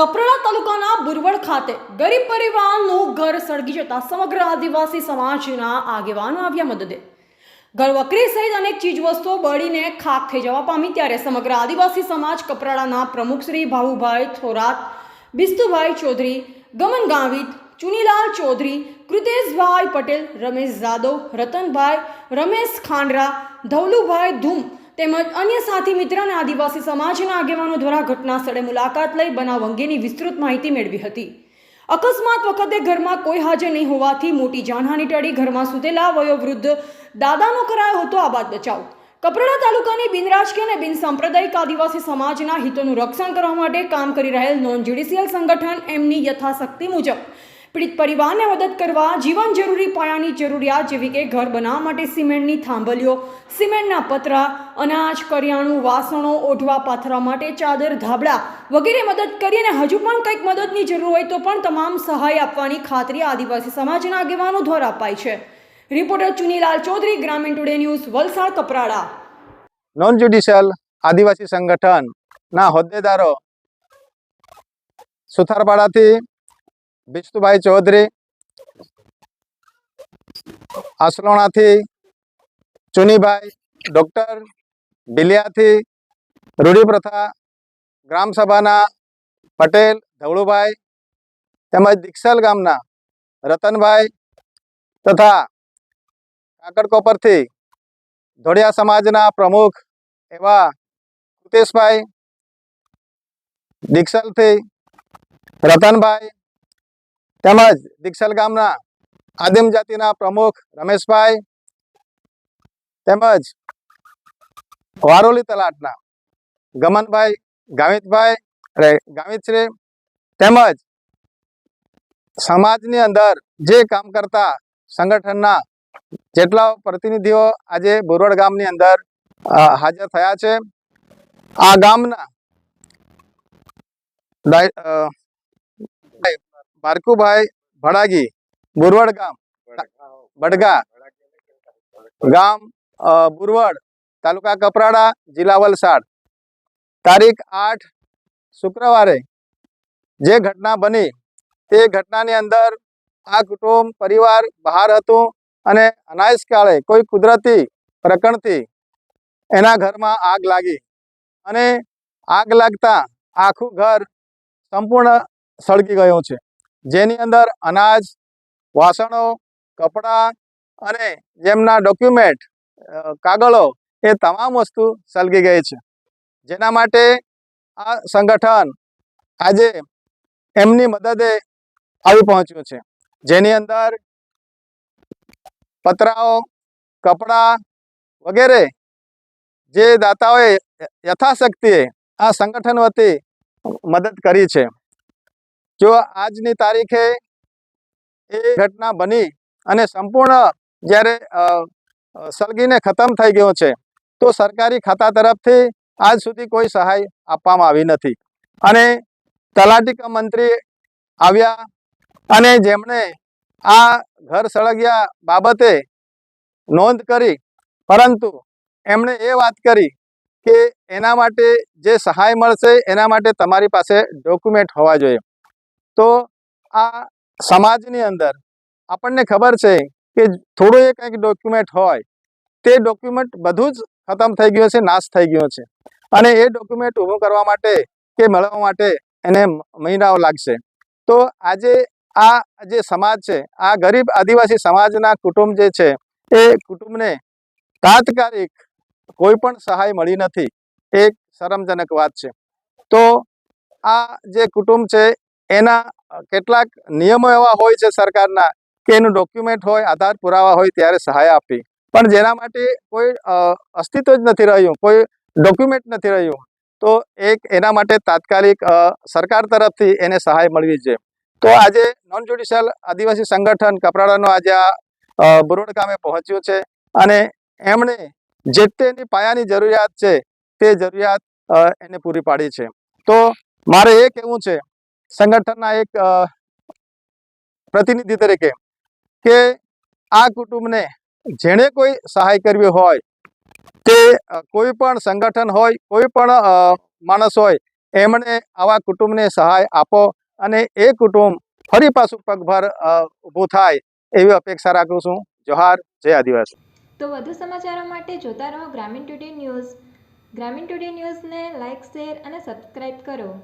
કપરાડા તાલુકાના બુરવડ ખાતે ગરીબ પરિવારનું ઘર સળગી જતા સમગ્ર આદિવાસી સમાજના આગેવાનો આવ્યા મદદે. ઘર વકરી સહિત અનેક ચીજવસ્તુઓ બળીને ખાક થઈ જવા પામી ત્યારે સમગ્ર આદિવાસી સમાજ કપરાડાના પ્રમુખ શ્રી ભાવુભાઈ થોરાત, બિસ્તુભાઈ ચૌધરી, ગમન ગાંવિત, ચુનીલાલ ચૌધરી, કૃતેશભાઈ પટેલ, રમેશ જાદવ, રતનભાઈ, રમેશ ખાંડરા, ધવલુભાઈ ધૂમ તેમજ અન્ય સાથી મિત્ર અને આદિવાસી સમાજના આગેવાનો દ્વારા ઘટના સ્થળે મુલાકાત લઈ બનાવ અંગેની વિસ્તૃત માહિતી મેળવી હતી. અકસ્માત વખતે ઘરમાં કોઈ હાજર નહીં હોવાથી મોટી જાનહાની ટળી ઘરમાં સુતેલા વયોવૃદ્ધ દાદાનો કરાયો હતો આબાદ બચાવ. કપરાડા તાલુકાની બિનરાજકીય અને બિન સાંપ્રદાયિક આદિવાસી સમાજના હિતોનું રક્ષણ કરવા માટે કામ કરી રહેલ નોન જ્યુડિશિયલ સંગઠન એમની યથાશક્તિ મુજબ પીડિત પરિવારને મદદ કરવા, જીવન જરૂરી પાયાની જરૂરિયાત જેવી કે ઘર બનાવવા માટે સિમેન્ટની થાંભલીઓ, સિમેન્ટના પતરા, અનાજ, કરિયાણું, વાસણો ઓઢવા પાથરવા માટે ચાદર, ધાબળા વગેરે મદદ કરી અને હજુ પણ કંઈક મદદની જરૂર હોય તો પણ તમામ સહાય આપવાની ખાતરી આદિવાસી સમાજના આગેવાનો દ્વારા અપાય છે. Reporter Chunilal Chaudhari, Gramin today news, Valsad, Kaprada. Non judicial આદિવાસી સંગઠનના હોદ્દેદારો સુથારપાડાથી બિસ્તુભાઈ ચૌધરી, આસલોણાથી ચુનીભાઈ, ડૉક્ટર ઢીલિયાથી રૂઢિપ્રથા, ગ્રામસભાના પટેલ, ધવળુભાઈ તેમજ દીક્ષલ ગામના રતનભાઈ તથા કાકડકોપરથી ધોળિયા સમાજના પ્રમુખ એવા કૃતેશભાઈ, દીક્ષલથી રતનભાઈ તેમજ દીક્ષલ ગામના આદિમ જાતિના પ્રમુખ રમેશભાઈ, તેમજ વારોલી તલાટના ગમનભાઈ ગામિતભાઈ ગામિતશ્રી તેમજ સમાજની અંદર જે કામ કરતા સંગઠનના જેટલા પ્રતિનિધિઓ આજે બોરવડ ગામની અંદર હાજર થયા છે. આ ગામના બારકુભાઈ ભડાગી, બુરવડ ગામ. ભડગા ગામ બુરવડ, તાલુકા કપરાડા, જિલ્લા વલસાડ. તારીખ આઠ શુક્રવારે જે ઘટના બની, તે ઘટનાની અંદર આ કુટુંબ, પરિવાર બહાર હતું અને અનાયસ કાળે કોઈ કુદરતી પ્રકરણથી એના ઘરમાં આગ લાગી. અને આગ લાગતા આખું ઘર સંપૂર્ણ સળગી ગયું છે. જેની અંદર અનાજ, વાસણો, કપડાં અને જેમના ડોક્યુમેન્ટ કાગળો એ તમામ વસ્તુ સળગી ગઈ છે. જેના માટે આ સંગઠન આજે એમની મદદે આવી પહોંચ્યું છે. જેની અંદર પતરાઓ, કપડાં વગેરે જે દાતાઓએ યથાશક્તિએ આ સંગઠન વતી મદદ કરી છે. જો આજની તારીખે એ ઘટના બની અને સંપૂર્ણ જ્યારે સળગીને ખતમ થઈ ગયો છે, તો સરકારી ખાતા તરફથી આજ સુધી કોઈ સહાય આપવામાં આવી નથી. અને તલાટીકા મંત્રી આવ્યા અને જેમણે આ ઘર સળગ્યા બાબતે નોંધ કરી, પરંતુ એમણે એ વાત કરી કે એના માટે જે સહાય મળશે એના માટે તમારી પાસે ડોક્યુમેન્ટ હોવા જોઈએ. તો આ સમાજની અંદર આપણને ખબર છે કે થોડું એ કંઈક ડોક્યુમેન્ટ હોય, તે ડોક્યુમેન્ટ બધું જ ખતમ થઈ ગયું છે નાશ થઈ ગયો છે અને એ ડોક્યુમેન્ટ ઊભું કરવા માટે કે મેળવવા માટે એને મહિનાઓ લાગશે. તો આજે આ જે સમાજ છે, આ ગરીબ આદિવાસી સમાજના કુટુંબ જે છે, એ કુટુંબને તાત્કાલિક કોઈ પણ સહાય મળી નથી. એક શરમજનક વાત છે. તો આ જે કુટુંબ છે, એના કેટલાક નિયમો એવા હોય છે સરકારના કે એનું ડોક્યુમેન્ટ હોય, આધાર પુરાવા હોય ત્યારે સહાય આપવી. પણ જેના માટે કોઈ અસ્તિત્વ જ નથી રહ્યું, કોઈ ડોક્યુમેન્ટ નથી રહ્યું, તો એક એના માટે તાત્કાલિક સરકાર તરફથી એને સહાય મળવી જોઈએ. તો આજે નોન જ્યુડિશિયલ આદિવાસી સંગઠન કપરાડાનો આજે આ બરોડ ગામે પહોંચ્યું છે અને એમણે જે તેની પાયાની જરૂરિયાત છે તે જરૂરિયાત એને પૂરી પાડી છે. તો મારે એ કહેવું છે સંગઠનના એક પ્રતિનિધિ તરીકે કે આ કુટુંબને જેણે કોઈ સહાય કરવી હોય તે કોઈ પણ સંગઠન હોય, કોઈ પણ માણસ હોય, એમણે આવા કુટુંબને સહાય આપો અને એ કુટુંબ ફરી પાછું પગભર ઊભું થાય એવી અપેક્ષા રાખું છું. જોહાર, જય આદિવાસી. તો વધુ સમાચારો માટે જોતા રહો Gramin today news. Gramin today ન્યૂઝને લાઇક શેર અને સબસ્ક્રાઇબ કરો.